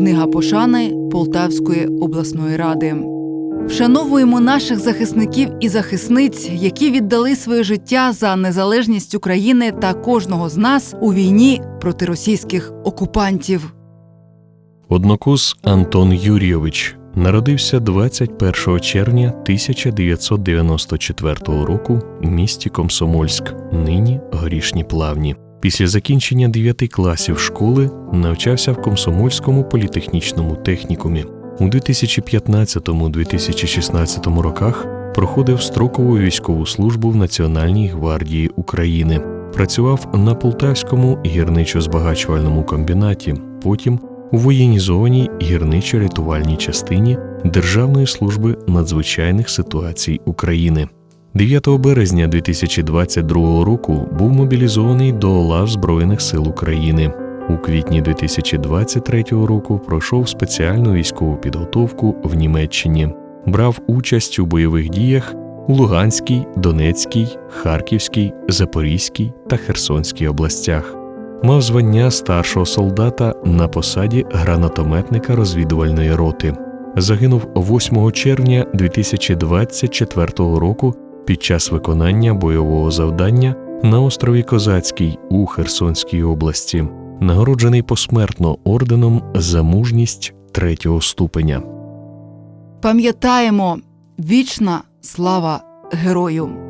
Книга пошани Полтавської обласної ради. Вшановуємо наших захисників і захисниць, які віддали своє життя за незалежність України та кожного з нас у війні проти російських окупантів. Однокус Антон Юрійович народився 21 червня 1994 року в місті Комсомольськ, нині Горішні Плавні. Після закінчення 9 класів школи навчався в Комсомольському політехнічному технікумі. У 2015-2016 роках проходив строкову військову службу в Національній гвардії України. Працював на Полтавському гірничо-збагачувальному комбінаті, потім у воєнізованій гірничо-рятувальній частині Державної служби надзвичайних ситуацій України. 9 березня 2022 року був мобілізований до лав Збройних сил України. У квітні 2023 року пройшов спеціальну військову підготовку в Німеччині, брав участь у бойових діях у Луганській, Донецькій, Харківській, Запорізькій та Херсонській областях мав звання старшого солдата на посаді гранатометника розвідувальної роти. Загинув 8 червня 2024 року під час виконання бойового завдання на острові Козацький у Херсонській області, нагороджений посмертно орденом за мужність третього ступеня. Пам'ятаємо вічна слава герою!